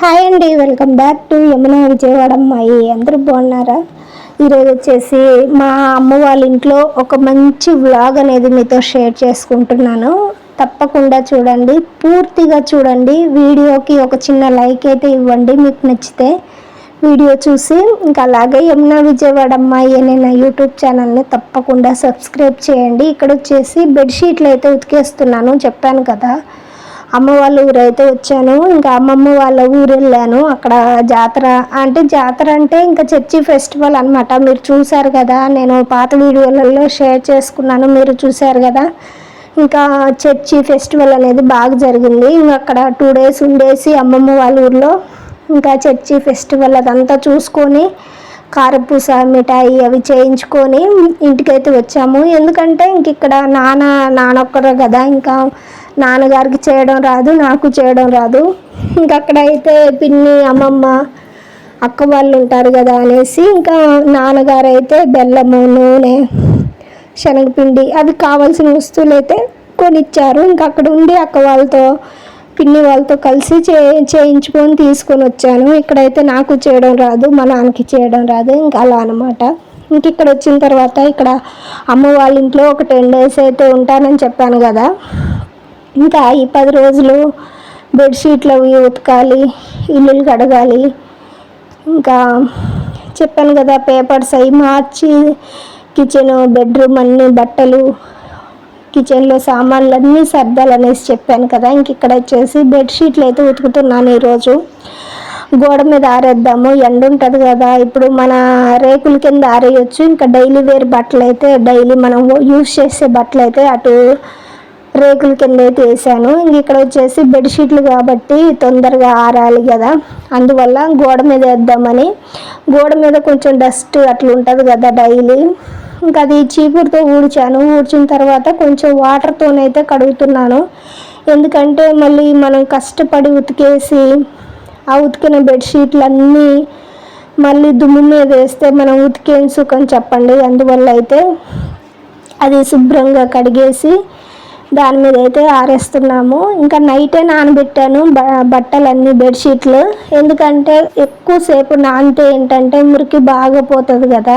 Hi అండి welcome back to Yamuna Vijayawada అమ్మాయి. అందరూ బాగున్నారా? ఈరోజు వచ్చేసి మా అమ్మ వాళ్ళ ఇంట్లో ఒక మంచి వ్లాగ్ అనేది మీతో షేర్ చేసుకుంటున్నాను. తప్పకుండా చూడండి పూర్తిగా చూడండి. వీడియోకి ఒక చిన్న లైక్ అయితే ఇవ్వండి మీకు నచ్చితే. వీడియో చూసి ఇంకా అలాగే యమున విజయవాడ అమ్మాయి అనే నా యూట్యూబ్ ఛానల్ని తప్పకుండా సబ్స్క్రైబ్ చేయండి. ఇక్కడ వచ్చేసి బెడ్షీట్లు అయితే ఉతికేస్తున్నాను చెప్పాను కదా. అమ్మ వాళ్ళ ఊరు అయితే వచ్చాను. ఇంకా అమ్మమ్మ వాళ్ళ ఊరు వెళ్ళాను. అక్కడ జాతర అంటే జాతర అంటే ఇంకా చర్చి ఫెస్టివల్ అనమాట మీరు చూసారు కదా నేను పాత వీడియోలలో షేర్ చేసుకున్నాను. మీరు చూసారు కదా ఇంకా చర్చి ఫెస్టివల్ అనేది బాగా జరిగింది. ఇంకా అక్కడ టూ డేస్ ఉండేసి అమ్మమ్మ వాళ్ళ ఊర్లో ఇంకా చర్చి ఫెస్టివల్ అదంతా చూసుకొని కారపూస మిఠాయి అవి చేయించుకొని ఇంటికైతే వచ్చాము. ఎందుకంటే ఇంక ఇక్కడ నాన్న నానొక్కరు కదా ఇంకా నాన్నగారికి చేయడం రాదు నాకు చేయడం రాదు. ఇంకక్కడైతే పిన్ని అమ్మమ్మ అక్క వాళ్ళు ఉంటారు కదా అనేసి ఇంకా నాన్నగారు అయితే బెల్లము నూనె శనగపిండి అవి కావాల్సిన వస్తువులు అయితే కొనిచ్చారు. ఇంకా అక్కడ ఉండి అక్క వాళ్ళతో పిన్ని వాళ్ళతో కలిసి చే చేయించుకొని తీసుకొని వచ్చాను. ఇక్కడైతే నాకు చేయడం రాదు మా నాన్నకి చేయడం రాదు ఇంకా అలా అనమాట ఇంక ఇక్కడ వచ్చిన తర్వాత ఇక్కడ అమ్మ వాళ్ళ ఇంట్లో ఒక టెన్ డేస్ అయితే ఉంటానని చెప్పాను కదా. ఇంకా ఈ పది రోజులు బెడ్షీట్లు అవి ఉతకాలి ఇల్లులు కడగాలి. ఇంకా చెప్పాను కదా పేపర్స్ అవి మార్చి కిచెన్ బెడ్రూమ్ అన్ని బట్టలు కిచెన్లో సామాన్లు అన్నీ సర్దాలు అనేసి చెప్పాను కదా ఇంక ఇక్కడ వచ్చేసి బెడ్షీట్లు అయితే ఉతుకుతున్నాను ఈరోజు. గోడ మీద ఆరేద్దాము ఎండ ఉంటుంది కదా ఇప్పుడు మన రేకుల కింద ఆరేయచ్చు ఇంకా డైలీ వేర్ బట్టలు అయితే డైలీ మనం యూస్ చేసే బట్టలు అయితే అటు రేకుల కింద అయితే వేసాను ఇంక ఇక్కడ వచ్చేసి బెడ్షీట్లు కాబట్టి తొందరగా ఆరాలి కదా. అందువల్ల గోడ మీద వేద్దామని. గోడ మీద కొంచెం డస్ట్ అట్లా ఉంటుంది కదా డైలీ. ఇంకా అది చీపురుతో ఊడ్చాను. ఊడ్చిన తర్వాత కొంచెం వాటర్తోనైతే కడుగుతున్నాను. ఎందుకంటే మళ్ళీ మనం కష్టపడి ఉతికేసి ఆ ఉతికిన బెడ్షీట్లు అన్నీ మళ్ళీ దుమ్ము మీద వేస్తే మనం ఉతికేం సుఖం చెప్పండి. అందువల్ల అయితే అది శుభ్రంగా కడిగేసి దాని మీద అయితే ఆరేస్తున్నాము. ఇంకా నైటే నానబెట్టాను బ బట్టలన్నీ బెడ్షీట్లు. ఎందుకంటే ఎక్కువసేపు నానితే ఏంటంటే మురికి బాగా పోతుంది కదా.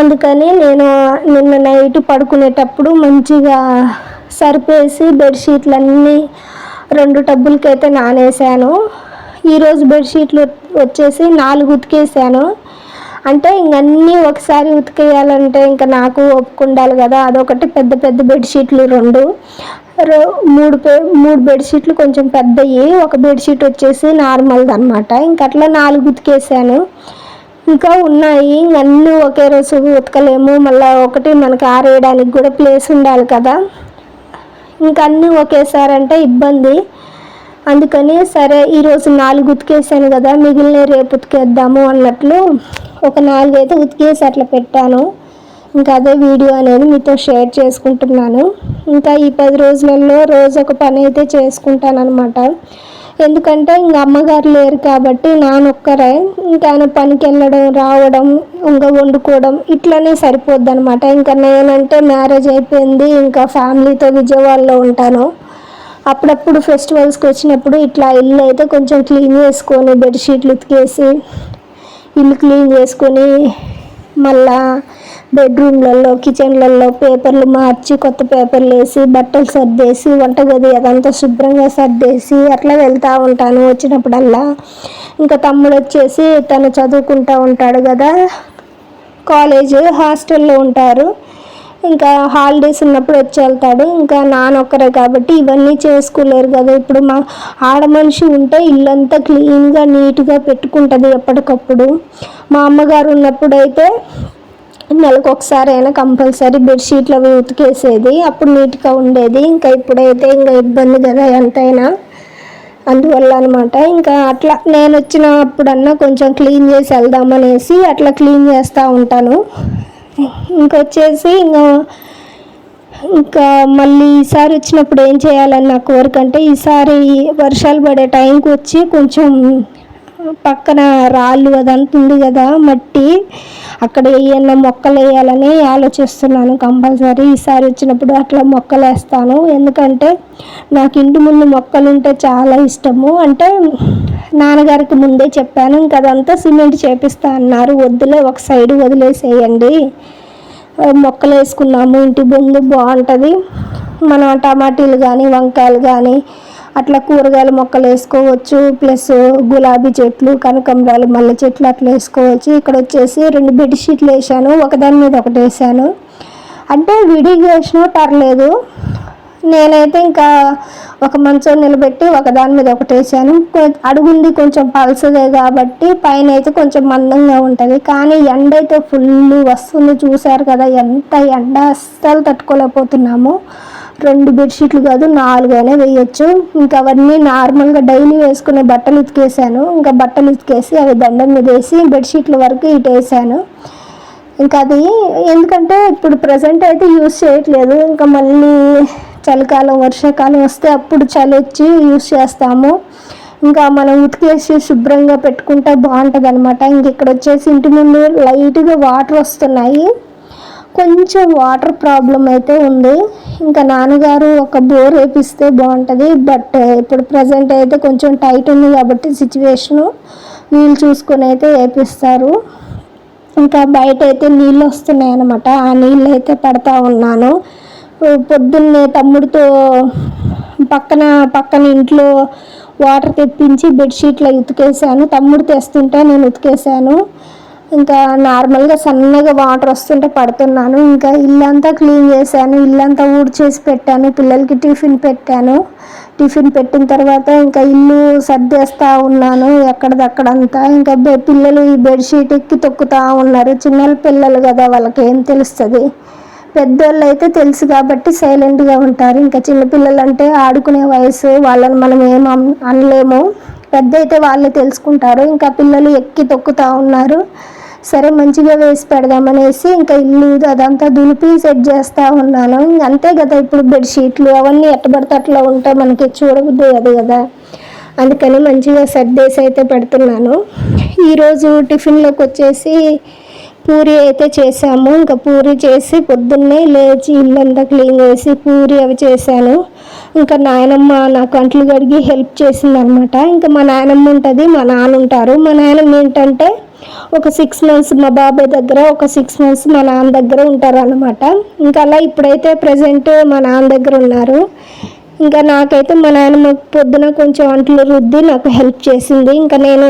అందుకని నేను నిన్న నైట్ పడుకునేటప్పుడు మంచిగా సరిపేసి బెడ్షీట్లన్నీ రెండు టబ్బులకైతే నానేసాను. ఈరోజు బెడ్షీట్లు వచ్చేసి నాలుగు ఉతికేసాను. అంటే ఇంకన్నీ ఒకసారి ఉతికేయాలంటే ఇంకా నాకు ఒప్పుకుండాలి కదా. అదొకటి పెద్ద పెద్ద బెడ్షీట్లు రెండు. మూడు పే మూడు బెడ్షీట్లు కొంచెం పెద్దవి ఒక బెడ్షీట్ వచ్చేసి నార్మల్ది అనమాట ఇంక అట్లా నాలుగు ఉతికేసాను. ఇంకా ఉన్నాయి. అన్నీ ఒకే రోజు ఉతకలేము. మళ్ళీ ఒకటి మనకి ఆరేయడానికి కూడా ప్లేస్ ఉండాలి కదా. ఇంకన్నీ అన్నీ ఒకేసారి అంటే ఇబ్బంది. అందుకని సరే ఈరోజు నాలుగు ఉతికేసాను కదా మిగిలిన రేపు ఉతికేద్దాము అన్నట్లు ఒక నాలుగైతే ఉతికేసి అట్లా పెట్టాను. ఇంకా అదే వీడియో అనేది మీతో షేర్ చేసుకుంటున్నాను. ఇంకా ఈ పది రోజులలో రోజు ఒక పని అయితే చేసుకుంటాను అనమాట ఎందుకంటే ఇంకా అమ్మగారు లేరు కాబట్టి నానొక్కరే. ఇంకా ఆయన పనికి వెళ్ళడం రావడం ఇంకా వండుకోవడం ఇట్లనే సరిపోద్ది అనమాట ఇంకా నేనంటే మ్యారేజ్ అయిపోయింది ఇంకా ఫ్యామిలీతో విజయవాడలో ఉంటాను. అప్పుడప్పుడు ఫెస్టివల్స్కి వచ్చినప్పుడు ఇట్లా ఇల్లు అయితే కొంచెం క్లీన్ చేసుకొని బెడ్షీట్లు ఉతికేసి ఇల్లు క్లీన్ చేసుకొని మళ్ళా బెడ్రూమ్లలో కిచెన్లలో పేపర్లు మార్చి కొత్త పేపర్లు వేసి బట్టలు సర్దేసి వంటగది అదంతా శుభ్రంగా సర్దేసి అట్లా వెళ్తూ ఉంటాను. వచ్చినప్పుడల్లా ఇంకా తమ్ముడు వచ్చేసి తను చదువుకుంటూ ఉంటాడు కదా. కాలేజ్ హాస్టల్లో ఉంటారు. ఇంకా హాలిడేస్ ఉన్నప్పుడు వచ్చి వెళ్తాడు. ఇంకా నానొక్కరే కాబట్టి ఇవన్నీ చేసుకోలేరు కదా. ఇప్పుడు మా ఆడ మనిషి ఉంటే ఇల్లంతా క్లీన్గా నీట్గా పెట్టుకుంటుంది ఎప్పటికప్పుడు. మా అమ్మగారు ఉన్నప్పుడు అయితే నెలకు ఒకసారి అయినా కంపల్సరీ బెడ్షీట్లు అవి ఉతికేసేది. అప్పుడు నీట్గా ఉండేది. ఇంకా ఇప్పుడైతే ఇంకా ఇబ్బంది కదా ఎంతైనా. అందువల్ల అనమాట ఇంకా అట్లా నేను వచ్చినప్పుడన్నా కొంచెం క్లీన్ చేసి వెళ్దామనేసి అట్లా క్లీన్ చేస్తూ ఉంటాను. ఇంకొచ్చేసి ఇంకా ఇంకా మళ్ళీ ఈసారి వచ్చినప్పుడు ఏం చేయాలని నా కోరిక అంటే ఈసారి వర్షాలు పడే టైంకి వచ్చి కొంచెం పక్కన రాళ్ళు అదంతా ఉంది కదా మట్టి. అక్కడ ఏమన్నా మొక్కలు వేయాలని ఆలోచిస్తున్నాను కంపల్సరీ. ఈసారి వచ్చినప్పుడు అట్లా మొక్కలు వేస్తాను. ఎందుకంటే నాకు ఇంటి ముందు మొక్కలు ఉంటే చాలా ఇష్టము. అంటే నాన్నగారికి ముందే చెప్పాను ఇంకా అదంతా సిమెంట్ చేపిస్తా అన్నారు. వద్దులే ఒక సైడ్ వదిలేసేయండి. మొక్కలు వేసుకున్నాము ఇంటి ముందు బాగుంటుంది. మనం టమాటీలు కానీ వంకాయలు కానీ అట్లా కూరగాయల మొక్కలు వేసుకోవచ్చు ప్లస్ గులాబీ చెట్లు కనకంబరాలు మల్లె చెట్లు అట్లా వేసుకోవచ్చు. ఇక్కడ వచ్చేసి రెండు బెడ్షీట్లు వేసాను ఒకదాని మీద ఒకటి వేసాను అంటే విడిగా వేసినా పర్లేదు. నేనైతే ఇంకా ఒక మంచం నిలబెట్టి ఒక దాని మీద ఒకటి వేసాను అడుగుంది కొంచెం పలసదే కాబట్టి పైన అయితే కొంచెం మందంగా ఉంటుంది. కానీ ఎండ అయితే ఫుల్ వస్తుంది. చూసారు కదా ఎంత ఎండ అస్సలు తట్టుకోలేకపోతున్నాము. రెండు బెడ్షీట్లు కాదు నాలుగైనా వేయచ్చు. ఇంకా అవన్నీ నార్మల్గా డైలీ వేసుకునే బట్టలు ఉతికేసాను. ఇంకా బట్టలు ఉతికేసి అవి దండం మీద వేసి బెడ్షీట్ల వరకు ఇటు వేసాను ఇంకా అది ఎందుకంటే ఇప్పుడు ప్రజెంట్ అయితే యూస్ చేయట్లేదు. ఇంకా మళ్ళీ చలికాలం వర్షాకాలం వస్తే అప్పుడు చలి వచ్చి యూస్ చేస్తాము. ఇంకా మనం ఉతికేసి శుభ్రంగా పెట్టుకుంటే బాగుంటుంది అనమాట ఇంక ఇక్కడ వచ్చేసి ఇంటి ముందు లైట్గా వాటర్ వస్తున్నాయి. కొంచెం వాటర్ ప్రాబ్లం అయితే ఉంది. ఇంకా నాన్నగారు ఒక బోర్ వేపిస్తే బాగుంటుంది. బట్ eh, ఇప్పుడు ప్రజెంట్ అయితే కొంచెం టైట్ ఉంది కాబట్టి సిచ్యువేషను వీళ్ళు చూసుకొని అయితే వేపిస్తారు. ఇంకా బయట అయితే నీళ్ళు వస్తున్నాయి అనమాట ఆ నీళ్ళు అయితే పడతా ఉన్నాను. పొద్దున్నే తమ్ముడితో పక్కన పక్కన ఇంట్లో వాటర్ తెప్పించి బెడ్షీట్లో ఉతికేసాను తమ్ముడు తెస్తుంటే నేను ఉతికేసాను ఇంకా నార్మల్గా సన్నగా వాటర్ వస్తుంటే పడుతున్నాను. ఇంకా ఇల్లంతా క్లీన్ చేశాను. ఇల్లంతా ఊడ్చేసి పెట్టాను. పిల్లలకి టిఫిన్ పెట్టాను. టిఫిన్ పెట్టిన తర్వాత ఇంకా ఇల్లు సర్దేస్తూ ఉన్నాను. ఎక్కడిదక్కడంతా. ఇంకా బె- పిల్లలు ఈ బెడ్షీట్ ఎక్కి తొక్కుతూ ఉన్నారు. చిన్న పిల్లలు కదా వాళ్ళకి ఏం తెలుస్తుంది? పెద్దోళ్ళు అయితే తెలుసు కాబట్టి సైలెంట్గా ఉంటారు. ఇంకా చిన్నపిల్లలు అంటే ఆడుకునే వయసు. వాళ్ళని మనం ఏం అన్- అనలేము. పెద్ద అయితే వాళ్ళే తెలుసుకుంటారు. ఇంకా పిల్లలు ఎక్కి తొక్కుతూ ఉన్నారు. సరే మంచిగా వేసి పెడదామనేసి ఇంకా ఇల్లు అదంతా దులిపి సెట్ చేస్తూ ఉన్నాను. ఇంక అంతే కదా ఇప్పుడు బెడ్షీట్లు అవన్నీ ఎట్టబడితే అట్లా ఉంటే మనకి చూడబుద్ది అది కదా. అందుకని మంచిగా సర్దేసి అయితే పెడుతున్నాను. ఈరోజు టిఫిన్లోకి వచ్చేసి పూరి అయితే చేసాము. ఇంకా పూరి చేసి పొద్దున్నే లేచి ఇల్లంతా క్లీన్ చేసి పూరి అవి చేశాను. ఇంకా నాయనమ్మ నాకు అంట్లు కడిగి హెల్ప్ చేసింది అనమాట ఇంకా మా నాయనమ్మ ఉంటుంది మా నాన్న ఉంటారు. మా నాయనమ్మ ఏంటంటే ఒక సిక్స్ మంత్స్ మా బాబాయ్ దగ్గర ఒక సిక్స్ మంత్స్ మా నాన్న దగ్గర ఉంటారు అనమాట ఇంకా అలా ఇప్పుడైతే ప్రజెంట్ మా నాన్న దగ్గర ఉన్నారు. ఇంకా నాకైతే మా నాయనమ్మ పొద్దున కొంచెం వంటలు రుద్ది నాకు హెల్ప్ చేసింది. ఇంకా నేను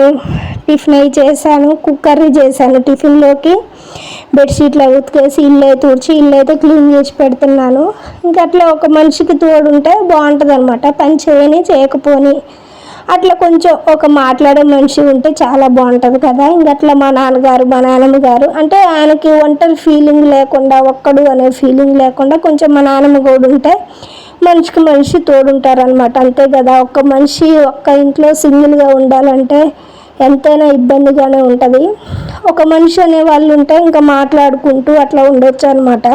టిఫిన్ అవి చేశాను కుక్కర్రీ చేశాను టిఫిన్లోకి. బెడ్షీట్లు అవి ఉతికేసి ఇల్లు అయితే తుడిచి ఇల్లు అయితే క్లీన్ చేసి పెడుతున్నాను. ఇంకా అట్లా ఒక మనిషికి తోడుంటే బాగుంటుంది అనమాట పని చేయని చేయకపోని. అట్లా కొంచెం ఒక మాట్లాడే మనిషి ఉంటే చాలా బాగుంటుంది కదా. ఇంక అట్లా మా నాన్నగారు మా నాన్నమ్మ గారు అంటే ఆయనకి ఒంటరి ఫీలింగ్ లేకుండా ఒక్కడు అనే ఫీలింగ్ లేకుండా కొంచెం మా నాన్నమ్మ కూడా ఉంటే మనిషికి మనిషి తోడుంటారనమాట అంతే కదా ఒక్క మనిషి ఒక్క ఇంట్లో సింగిల్గా ఉండాలంటే ఎంతైనా ఇబ్బందిగానే ఉంటుంది. ఒక మనిషి అనే వాళ్ళు ఉంటే ఇంకా మాట్లాడుకుంటూ అట్లా ఉండొచ్చు అనమాట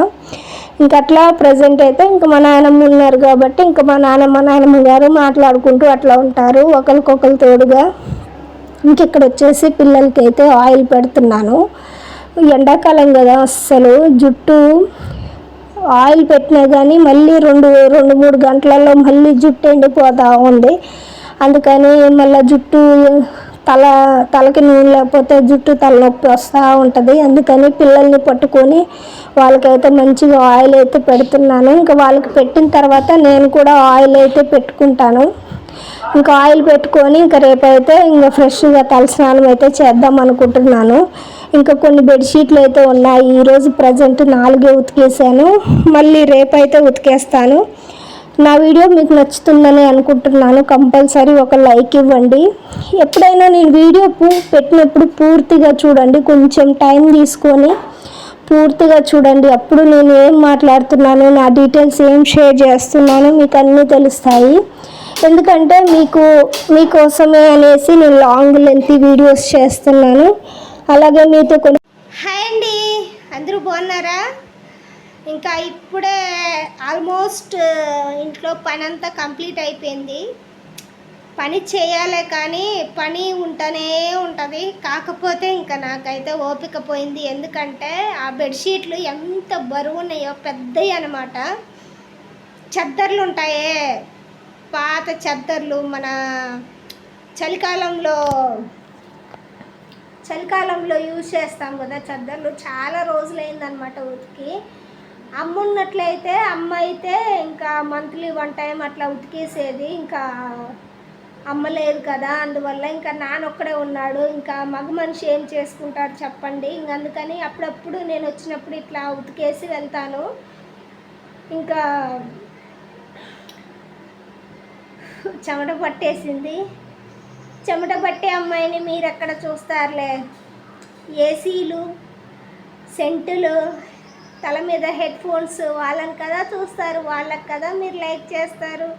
ఇంక అట్లా ప్రజెంట్ అయితే ఇంకా మా నాయనమ్మ ఉన్నారు కాబట్టి ఇంకా మా నాన్నమ్మ నాయనమ్మ గారు మాట్లాడుకుంటూ అట్లా ఉంటారు ఒకరికొకరు తోడుగా. ఇంక ఇక్కడ వచ్చేసి పిల్లలకి అయితే ఆయిల్ పెడుతున్నాను. ఎండాకాలం కదా అస్సలు. జుట్టు ఆయిల్ పెట్టినా కానీ మళ్ళీ రెండు రెండు మూడు గంటలలో మళ్ళీ జుట్టు ఎండిపోతూ ఉంది. అందుకని మళ్ళీ జుట్టు తల తలకి నూనె లేకపోతే జుట్టు తలనొప్పి వస్తూ ఉంటుంది. అందుకని పిల్లల్ని పట్టుకొని వాళ్ళకైతే మంచిగా ఆయిల్ అయితే పెడుతున్నాను. ఇంకా వాళ్ళకి పెట్టిన తర్వాత నేను కూడా ఆయిల్ అయితే పెట్టుకుంటాను. ఇంకా ఆయిల్ పెట్టుకొని ఇంకా రేపైతే ఇంకా ఫ్రెష్గా తలస్నానం అయితే చేద్దాం అనుకుంటున్నాను. ఇంకా కొన్ని బెడ్షీట్లు అయితే ఉన్నాయి. ఈరోజు ప్రజెంట్ నాలుగే ఉతికేసాను. మళ్ళీ రేపైతే ఉతికేస్తాను. నా వీడియో మీకు నచ్చుతుందని అనుకుంటున్నాను. కంపల్సరీ ఒక లైక్ ఇవ్వండి. ఎప్పుడైనా నేను వీడియో పూ పెట్టినప్పుడు పూర్తిగా చూడండి. కొంచెం టైం తీసుకొని పూర్తిగా చూడండి. అప్పుడు నేను ఏం మాట్లాడుతున్నాను నా డీటెయిల్స్ ఏం షేర్ చేస్తున్నాను మీకు అన్నీ తెలుస్తాయి. ఎందుకంటే మీకు మీకోసమే అనేసి నేను లాంగ్ లెంత్ వీడియోస్ చేస్తున్నాను. అలాగే మీతో కొన్ని హాయ్ అండి. అందరూ బాగున్నారా? ఇంకా ఇప్పుడే ఆల్మోస్ట్ ఇంట్లో పని అంతా కంప్లీట్ అయిపోయింది. పని చేయాలే కానీ పని ఉంటూనే ఉంటుంది. కాకపోతే ఇంకా నాకైతే ఓపిక పోయింది ఎందుకంటే ఆ బెడ్షీట్లు ఎంత బరువు ఉన్నాయో పెద్దవి అనమాట చద్దర్లు ఉంటాయే. పాత చద్దర్లు మన చలికాలంలో చలికాలంలో యూజ్ చేస్తాం కదా చద్దర్లు. చాలా రోజులైందనమాట ఉతికి. అమ్మ ఉన్నట్లయితే అమ్మ అయితే ఇంకా మంత్లీ వన్ టైం అట్లా ఉతికేసేది. ఇంకా అమ్మ లేదు కదా అందువల్ల ఇంకా నానొక్కడే ఉన్నాడు ఇంకా మగ మనిషి ఏం చేసుకుంటాడు చెప్పండి. ఇంక అందుకని అప్పుడప్పుడు నేను వచ్చినప్పుడు ఇట్లా ఉతికేసి వెళ్తాను. ఇంకా చెమట పట్టేసింది. చెమట పట్టే అమ్మాయిని మీరు ఎక్కడ చూస్తారులే? ఏసీలు సెంటులు తల మీద హెడ్ ఫోన్స్ వాళ్ళని కదా చూస్తారు వాళ్ళకి కదా మీరు లైక్ చేస్తారు?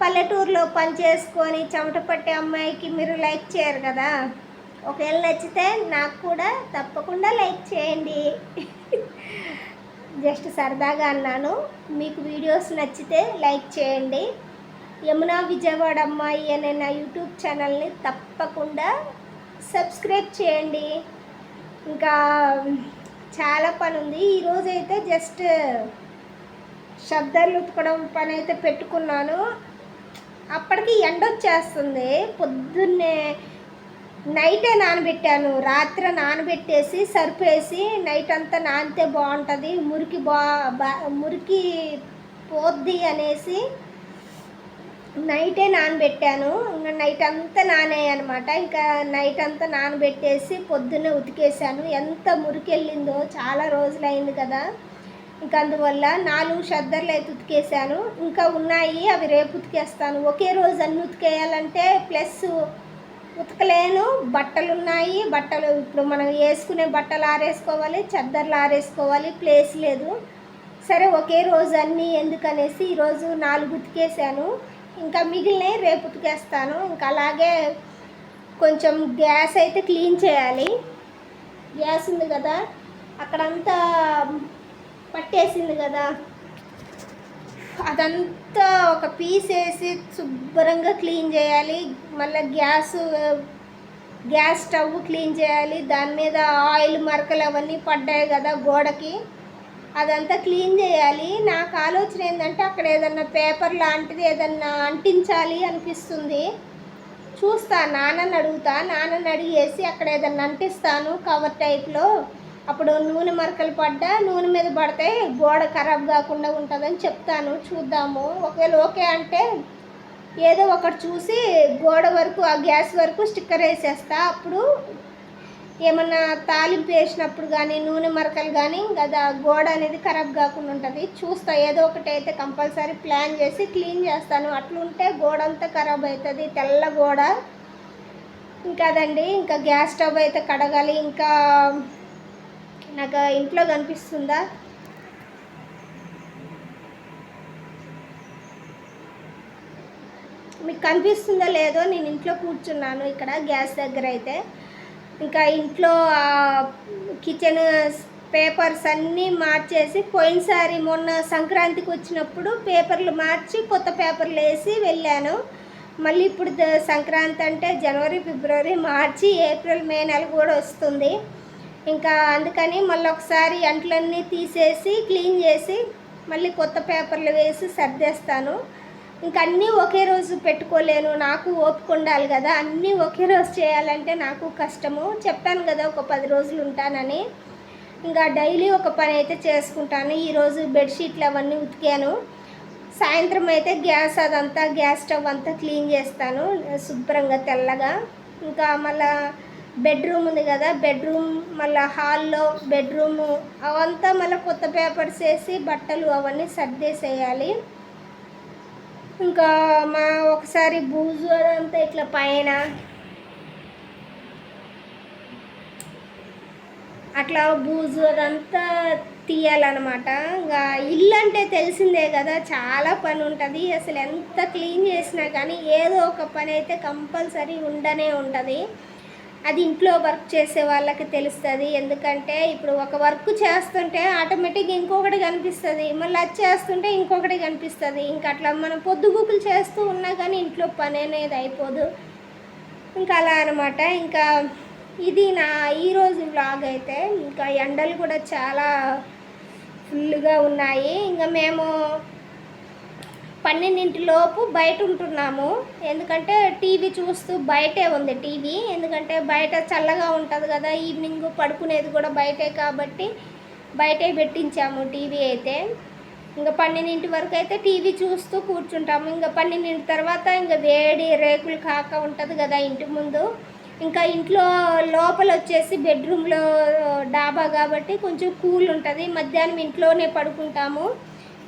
పల్లెటూరులో పని చేసుకొని చెమట పట్టే అమ్మాయికి మీరు లైక్ చేయరు కదా. ఒకవేళ నచ్చితే నాకు కూడా తప్పకుండా లైక్ చేయండి. జస్ట్ సరదాగా అన్నాను. మీకు వీడియోస్ నచ్చితే లైక్ చేయండి. యమునా విజయవాడ అమ్మాయి అనే నా యూట్యూబ్ ఛానల్ని తప్పకుండా సబ్స్క్రైబ్ చేయండి. ఇంకా చాలా పని ఉంది. ఈరోజు అయితే జస్ట్ శబ్దాలు ఉతకడం పని అయితే పెట్టుకున్నాను. అప్పటికి ఎండ వచ్చేస్తుంది. పొద్దున్నే నైటే నానబెట్టాను. రాత్రి నానబెట్టేసి సరిపేసి నైట్ అంతా నానితే బాగుంటుంది. మురికి బా బా మురికి పోద్ది అనేసి నైటే నానబెట్టాను. ఇంకా నైట్ అంతా నానాయి అనమాట ఇంకా నైట్ అంతా నానబెట్టేసి పొద్దున్నే ఉతికేసాను ఎంత మురికి వెళ్ళిందో చాలా రోజులైంది కదా. ఇంక అందువల్ల నాలుగు షద్దర్లు అయితే ఉతికేసాను ఇంకా ఉన్నాయి అవి రేపు ఉతికేస్తాను. ఒకే రోజు అన్ని ఉతికేయాలంటే ప్లస్ ఉతకలేను. బట్టలు ఉన్నాయి బట్టలు ఇప్పుడు మనం వేసుకునే బట్టలు ఆరేసుకోవాలి చద్దర్లు ఆరేసుకోవాలి ప్లేస్ లేదు. సరే ఒకే రోజు అన్నీ ఎందుకనేసి ఈరోజు నాలుగు ఉతికేసాను ఇంకా మిగిలినవి రేపు ఉతికేస్తాను. ఇంకా అలాగే కొంచెం గ్యాస్ అయితే క్లీన్ చేయాలి. గ్యాస్ ఉంది కదా అక్కడంతా పట్టేసింది కదా. అదంతా ఒక పీస్ వేసి శుభ్రంగా క్లీన్ చేయాలి. మళ్ళీ గ్యాస్ గ్యాస్ స్టవ్ క్లీన్ చేయాలి. దాని మీద ఆయిల్ మరకలు అవన్నీ పడ్డాయి కదా గోడకి. అదంతా క్లీన్ చేయాలి. నాకు ఆలోచన ఏంటంటే అక్కడ ఏదన్నా పేపర్ లాంటిది ఏదన్నా అంటించాలి అనిపిస్తుంది. చూస్తా నాన్నని అడుగుతా. నాన్నని అడిగేసి అక్కడ ఏదన్నా అంటిస్తాను కవర్ టైప్లో అప్పుడు నూనె మరకలు పడ్డా నూనె మీద పడితే గోడ ఖరాబ్ కాకుండా ఉంటుందని చెప్తాను. చూద్దాము. ఒకవేళ ఓకే అంటే ఏదో ఒకటి చూసి గోడ వరకు ఆ గ్యాస్ వరకు స్టిక్కర్ వేసేస్తా. అప్పుడు ఏమన్నా తాలింపు వేసినప్పుడు కానీ నూనె మరకలు కానీ కదా గోడ అనేది ఖరాబ్ కాకుండా ఉంటుంది. చూస్తా. ఏదో ఒకటి అయితే కంపల్సరీ ప్లాన్ చేసి క్లీన్ చేస్తాను. అట్లుంటే గోడ అంతా ఖరాబ్ అవుతుంది తెల్ల గోడ. ఇంకా అదండి. ఇంకా గ్యాస్ స్టవ్ అయితే కడగాలి. ఇంకా నాకు ఇంట్లో కనిపిస్తుందా? మీకు కనిపిస్తుందో లేదో నేను ఇంట్లో కూర్చున్నాను ఇక్కడ గ్యాస్ దగ్గర అయితే. ఇంకా ఇంట్లో కిచెన్ పేపర్స్ అన్నీ మార్చేసి పోయినసారి మొన్న సంక్రాంతికి వచ్చినప్పుడు పేపర్లు మార్చి కొత్త పేపర్లు వేసి వెళ్ళాను. మళ్ళీ ఇప్పుడు సంక్రాంతి అంటే జనవరి ఫిబ్రవరి మార్చి ఏప్రిల్ మే నెల కూడా వస్తుంది. ఇంకా అందుకని మళ్ళీ ఒకసారి అంట్లన్నీ తీసేసి క్లీన్ చేసి మళ్ళీ కొత్త పేపర్లు వేసి సర్దేస్తాను. ఇంకా అన్నీ ఒకే రోజు పెట్టుకోలేను. నాకు ఓపిక ఉండాలి కదా. అన్నీ ఒకే రోజు చేయాలంటే నాకు కష్టము. చెప్పాను కదా ఒక పది రోజులు ఉంటానని. ఇంకా డైలీ ఒక పని అయితే చేసుకుంటాను. ఈరోజు బెడ్షీట్లు అవన్నీ ఉతికాను. సాయంత్రం అయితే గ్యాస్ అదంతా గ్యాస్ స్టవ్ అంతా క్లీన్ చేస్తాను. శుభ్రంగా తెల్లగా. ఇంకా మళ్ళీ బెడ్రూమ్ ఉంది కదా బెడ్రూమ్ మళ్ళీ హాల్లో బెడ్రూము అవంతా మళ్ళీ కొత్త పేపర్స్ వేసి బట్టలు అవన్నీ సర్దేసేయాలి. ఇంకా మా ఒకసారి బూజు అదంతా ఇట్లా పైన అట్లా బూజు అదంతా తీయాలన్నమాట. ఇంకా ఇల్లు అంటే తెలిసిందే కదా చాలా పని ఉంటుంది. అసలు ఎంత క్లీన్ చేసినా కానీ ఏదో ఒక పని అయితే కంపల్సరీ ఉండనే ఉంటుంది. అది ఇంట్లో వర్క్ చేసే వాళ్ళకి తెలుస్తుంది. ఎందుకంటే ఇప్పుడు ఒక వర్క్ చేస్తుంటే ఆటోమేటిక్గా ఇంకొకటి కనిపిస్తుంది. మళ్ళీ అది చేస్తుంటే ఇంకొకటి కనిపిస్తుంది. ఇంకా అట్లా మనం పొద్దుగుకులు చేస్తూ ఉన్నా కానీ ఇంట్లో పని అనేది అయిపోదు. ఇంకా అలా అనమాట ఇంకా ఇది నా ఈరోజు వ్లాగ్ అయితే ఇంకా ఎండలు కూడా చాలా ఫుల్గా ఉన్నాయి. ఇంకా మేము పన్నెండింటిలోపు బయట ఉంటున్నాము ఎందుకంటే టీవీ చూస్తూ బయటే ఉంది టీవీ. ఎందుకంటే బయట చల్లగా ఉంటుంది కదా ఈవినింగ్ పడుకునేది కూడా బయటే కాబట్టి బయటే పెట్టించాము టీవీ అయితే. ఇంకా పన్నెండింటి వరకు అయితే టీవీ చూస్తూ కూర్చుంటాము. ఇంకా పన్నెండింటి తర్వాత ఇంకా వేడి రేకులు కాక ఉంటుంది కదా ఇంటి ముందు. ఇంకా ఇంట్లో లోపల వచ్చేసి బెడ్రూమ్లో డాబా కాబట్టి కొంచెం కూల్ ఉంటుంది. మధ్యాహ్నం ఇంట్లోనే పడుకుంటాము.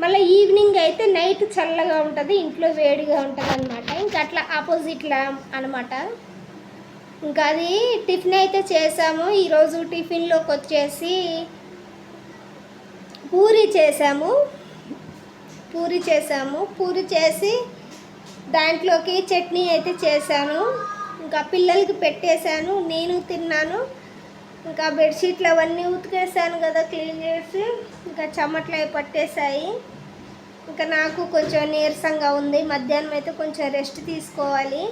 మళ్ళీ ఈవినింగ్ అయితే నైట్ చల్లగా ఉంటుంది ఇంట్లో వేడిగా ఉంటుంది అనమాట ఇంకా అట్లా ఆపోజిట్లా అనమాట ఇంకా అది టిఫిన్ అయితే చేసాము. ఈరోజు టిఫిన్లోకి వచ్చేసి పూరి చేసాము. పూరి చేసాము. పూరి చేసి దాంట్లోకి చట్నీ అయితే చేశాను. ఇంకా పిల్లలకి పెట్టేశాను. నేను తిన్నాను. ఇంకా బెడ్షీట్లు అవన్నీ ఉతికేసాను కదా క్లీన్ చేసి. ఇంకా చెమట్లు అవి పట్టేశాయి. ఇంకా నాకు కొంచెం నీరసంగా ఉంది. మధ్యాహ్నం అయితే కొంచెం రెస్ట్ తీసుకోవాలి.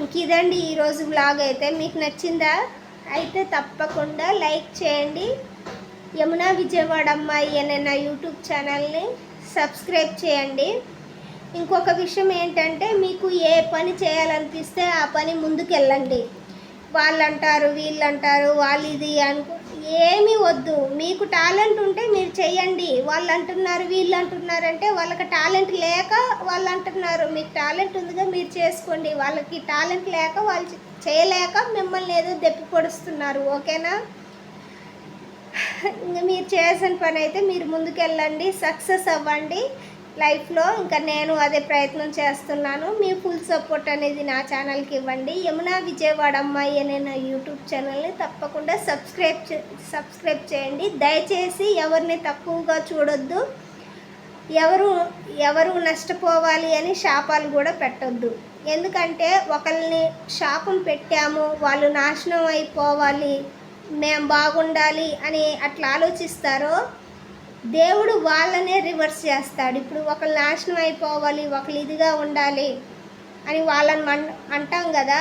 ఇంక ఇదండి ఈరోజు బ్లాగ్ అయితే. మీకు నచ్చిందా? అయితే తప్పకుండా లైక్ చేయండి. యమునా విజయవాడ అమ్మాయి అనే నా యూట్యూబ్ ఛానల్ని సబ్స్క్రైబ్ చేయండి. ఇంకొక విషయం ఏంటంటే మీకు ఏ పని చేయాలనిపిస్తే ఆ పని ముందుకెళ్ళండి. వాళ్ళు అంటారు వీళ్ళు అంటారు వాళ్ళు ఇది అనుకో ఏమీ వద్దు. మీకు టాలెంట్ ఉంటే మీరు చెయ్యండి. వాళ్ళు అంటున్నారు వీళ్ళు అంటున్నారు అంటే వాళ్ళకి టాలెంట్ లేక వాళ్ళు అంటున్నారు మీకు టాలెంట్ ఉందిగా మీరు చేసుకోండి. వాళ్ళకి టాలెంట్ లేక వాళ్ళు చేయలేక మిమ్మల్ని ఏదో దెప్పి పొడుస్తున్నారు. ఓకేనా? ఇంకా మీరు చేసిన పని అయితే మీరు ముందుకెళ్ళండి. సక్సెస్ అవ్వండి. లైఫ్లో ఇంకా నేను అదే ప్రయత్నం చేస్తున్నాను. మీ ఫుల్ సపోర్ట్ అనేది నా ఛానల్కి ఇవ్వండి. యమునా విజయవాడ అమ్మాయి అనే నా యూట్యూబ్ ఛానల్ని తప్పకుండా సబ్స్క్రైబ్ సబ్స్క్రైబ్ చేయండి. దయచేసి ఎవరిని తక్కువగా చూడొద్దు. ఎవరు ఎవరు నష్టపోవాలి అని శాపాలు కూడా పెట్టొద్దు. ఎందుకంటే ఒకరిని శాపం పెట్టాము వాళ్ళు నాశనం అయిపోవాలి మేము బాగుండాలి అని అట్లా ఆలోచిస్తారో దేవుడు వాళ్ళనే రివర్స్ చేస్తాడు. ఇప్పుడు ఒకళ్ళు నాశనం అయిపోవాలి ఒకళ్ళు ఇదిగా ఉండాలి అని వాళ్ళని మన అంటాం కదా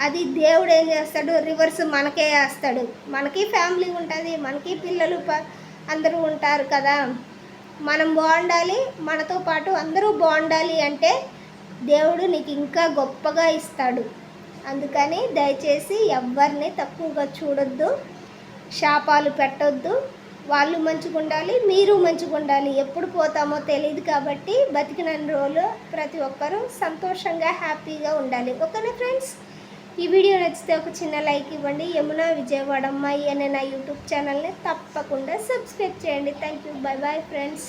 అది దేవుడు ఏం చేస్తాడు? రివర్స్ మనకే వేస్తాడు మనకి ఫ్యామిలీ ఉంటుంది మనకి పిల్లలు అందరూ ఉంటారు కదా. మనం బాగుండాలి మనతో పాటు అందరూ బాగుండాలి అంటే దేవుడు నీకు ఇంకా గొప్పగా ఇస్తాడు. అందుకని దయచేసి ఎవరిని తక్కువగా చూడొద్దు శాపాలు పెట్టొద్దు. వాళ్ళు మంచిగా ఉండాలి మీరు మంచిగా ఉండాలి. ఎప్పుడు పోతామో తెలియదు కాబట్టి బతికిన రోజులు ప్రతి ఒక్కరూ సంతోషంగా హ్యాపీగా ఉండాలి. ఓకేనా ఫ్రెండ్స్? ఈ వీడియో నచ్చితే ఒక చిన్న లైక్ ఇవ్వండి. యమున విజయవాడ అమ్మాయి అనే నా యూట్యూబ్ ఛానల్ని తప్పకుండా సబ్స్క్రైబ్ చేయండి. Thank you. Bye bye friends.